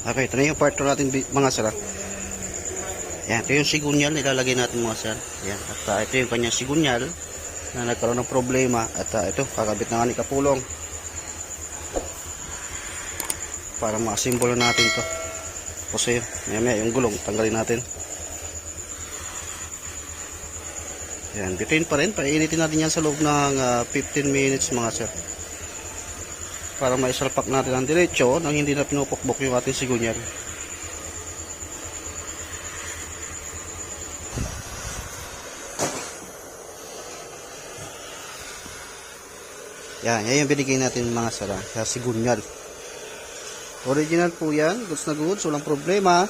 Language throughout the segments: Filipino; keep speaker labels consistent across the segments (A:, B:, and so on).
A: Okay, ito na yung part 2 natin mga sir. ah. Yan, ito yung sigunyal ilalagay natin mga sir. Yan, at ah, ito yung kanyang sigunyal na nagkaroon ng problema at ah, ito, kakabit na nga ni Kapulong. Para makasimbolo natin to. Kasi maya maya yung gulong, tanggalin natin. Yan, bitin pa rin. Painitin natin yan sa loob ng ah, 15 minutes mga sir. Para maisalpak natin ang diretsyo nang hindi na pinupukbok yung ating sigunyal. Yan, yan yung binigay natin mga sara sa sigunyal. Original po yan, goods na goods, walang problema.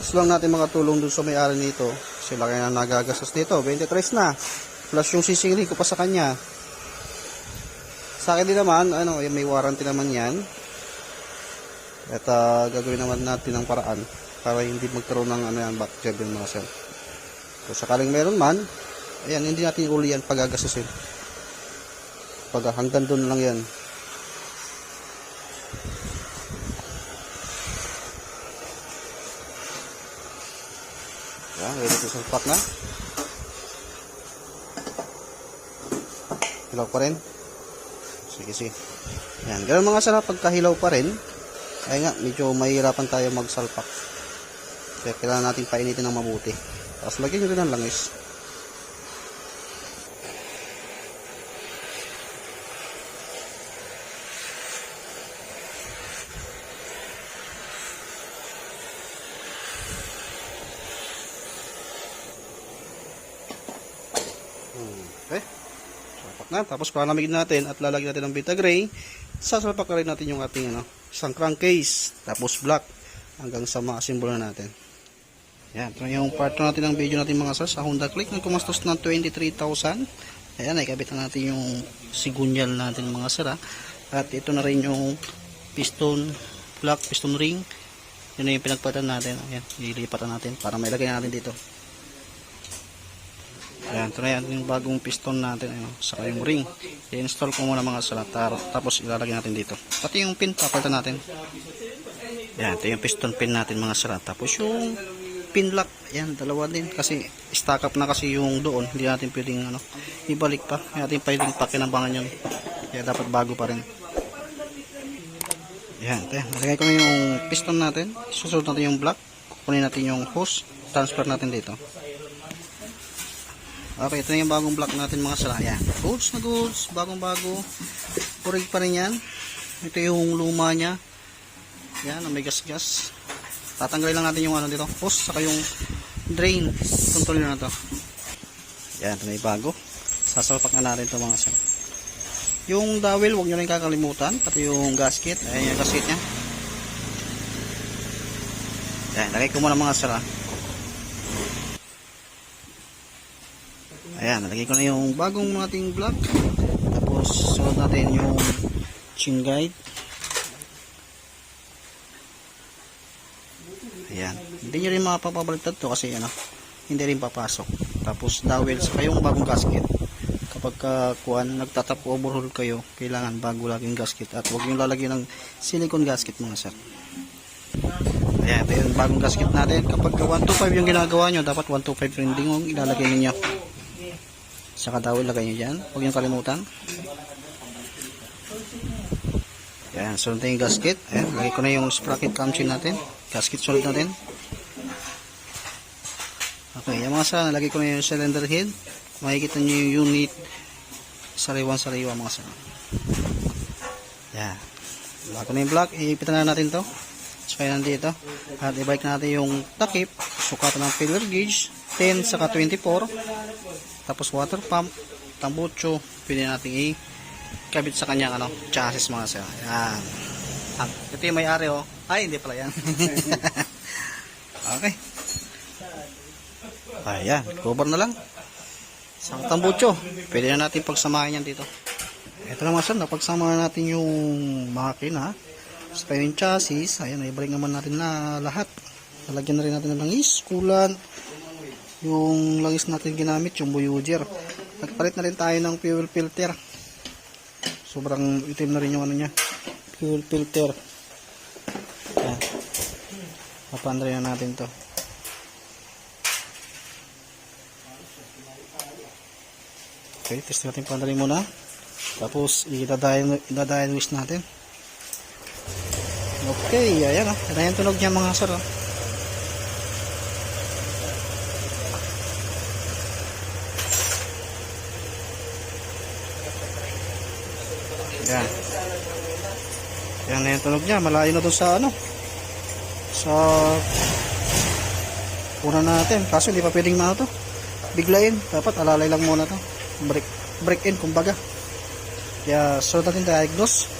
A: Gusto lang natin mga tulong dun sa may-ari nito. Sila kaya na nagagastos nito, 23 na. Plus yung sisingili ko pa sa kanya. Sa akin din naman, ano, eh, may warranty naman yan. At ah, gagawin naman natin ng paraan para hindi magkaroon ng ano yan, back job yung mga sir. Kung sakaling meron man, ayan, hindi natin uli yan pagagastusin. Pag hanggang doon lang yan. Yan, ready to sulfat na. Hilaw pa rin. Sige, sige. Yan, ganun mga sarap pagkahilaw pa rin. Ay nga, medyo mahirapan tayo magsalpak. Kaya kailangan natin painitin ng mabuti. Tapos lagyan nyo rin ng langis. Okay. Salpak na. Tapos palamigin natin at lalagyan natin ng Vita Gray. Sasalpak na rin natin yung ating ano, isang crankcase. Tapos black. Hanggang sa makasimbolo na natin. Yan. Ito yung part 2 natin ng video natin mga sir. Sa Honda Click. Nagkumastos ng 23,000. Ayan. Ikabit na natin yung sigunyal natin mga sir. ha. At ito na rin yung piston block, piston ring. Yun na yung pinagpatan natin. Ayan. Ilipatan natin para mailagay natin dito. Ayan, ito na yan yung bagong piston natin, ayun, saka yung ring. I-install ko muna mga salatar, tapos ilalagay natin dito. Pati yung pin, papalitan natin. Ayan, ito yung piston pin natin mga salat. Tapos yung pin lock, ayan, dalawa din. Kasi stack up na kasi yung doon, hindi natin pwedeng ano, ibalik pa. Hindi natin pwedeng pakinabangan yun. Kaya dapat bago pa rin. Ayan, ito. Nalagay ko na yung piston natin. Susunod natin yung block. Kukunin natin yung hose. Transfer natin dito. Okay, ito na yung bagong block natin mga sala. Ayan. Goods na goods. Bagong bago. Purig pa rin yan. Ito yung luma niya. Yan, may gas-gas. Tatanggalin lang natin yung ano dito. Hose, saka yung drain. Control na to. Yan, ito na yung bago. Sasalpak na natin ito mga sala. Yung dowel, huwag nyo rin kakalimutan. Pati yung gasket. Ayan yung gasket niya. Yan, lagay ko muna mga sala. Ayan, nalagay ko na yung bagong nating block. Tapos, sunod natin yung chin guide. Ayan. Hindi nyo rin mapapabaliktad to kasi ano, hindi rin papasok. Tapos, dowel, saka yung bagong gasket. Kapag uh, kuhan, nagtatap overhaul kayo, kailangan bago laging gasket. At huwag yung lalagyan ng silicone gasket mga sir. Ayan, ito yung bagong gasket natin. Kapag 125 yung ginagawa nyo, dapat 125 rin din yung ilalagay ninyo. Saka dawil lagay nyo dyan. Huwag nyo kalimutan. Yan, sunod na yung gasket. Ayan, lagay ko na yung sprocket camshaft natin. Gasket solid natin. Okay, yung mga sa, nalagay ko na yung cylinder head. Makikita nyo yung unit sariwan-sariwa mga sa. Yan. Bago na yung block, iipitan na natin to. So, nandito. At ibalik natin yung takip. Sukatan ng filler gauge. 10 saka 24. Tapos water pump, tambucho, pwede natin i-kabit sa kanyang ano, chassis mga sir. Yan. Ito yung may-ari oh. Ay, hindi pala yan. okay. Ayan, cover na lang. Sa tambucho, pwede na natin pagsamahin yan dito. Ito na mga sir, napagsama na natin yung makina. Saka yung chassis, ayan, ibalik naman natin na lahat. Lalagyan na rin natin ng langis, kulan, yung langis natin ginamit, yung Voyager. Nagpalit na rin tayo ng fuel filter. Sobrang itim na rin yung ano niya. Fuel filter. Yan. Papandray na natin to. Okay, test natin pandray muna. Tapos, idadayan wish natin. Okay, ayan o. Ayan tunog niya mga sir. Oh. Ayan. Ayan na yung tunog niya. Malayo na doon sa ano. Sa una natin. Kaso hindi pa pwedeng na to. Biglayin. Dapat alalay lang muna to. Break, break in kumbaga. Kaya sunod natin diagnose.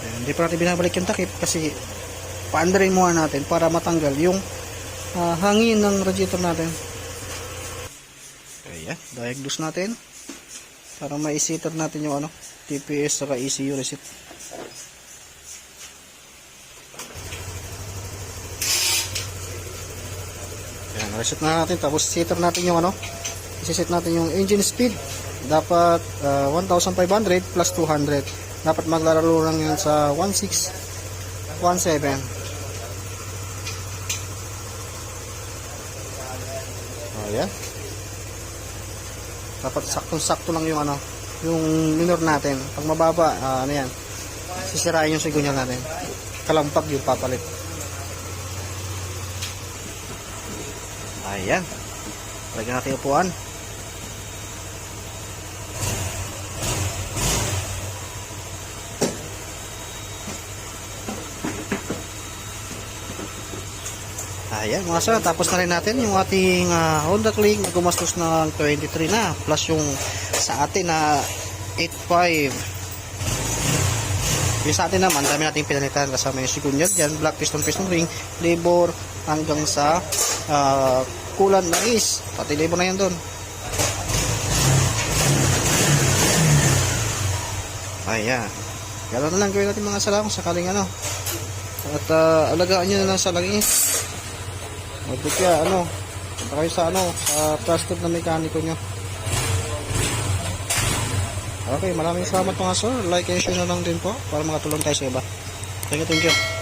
A: Ayan, hindi pa natin binabalik yung takip kasi paandarin muna natin para matanggal yung ah, hangin ng radiator natin. Kaya, diagnose natin para ma-setter natin yung ano TPS saka ECU reset yan reset na natin. Tapos setter natin yung ano iseset natin yung engine speed. Dapat ah, uh, 1500 plus 200 dapat maglalaro lang yan sa 16 17 dapat saktong sakto lang yung ano yung minor natin. Pag mababa ah, ano yan sisirain yung sigunyal natin. Kalampag yung papalit. Ayan. Lagyan natin upuan Ayan mga sir, tapos na rin natin yung ating ah, Honda Click na gumastos ng 23 na plus yung sa atin na 85 yung sa atin naman, dami nating pinalitan kasama yung sigunyad dyan, black piston piston ring, labor hanggang sa ah, kulan na is pati labor na yan doon ayan. Gano'n na lang gawin natin mga sala kung sakaling ano. At ah, alagaan nyo na lang sa langis Huwag kaya ano, punta sa ano, sa trusted na mekaniko nyo. Okay, maraming salamat mga sir. Like and share na lang din po para makatulong tayo sa iba. Thank you, thank you.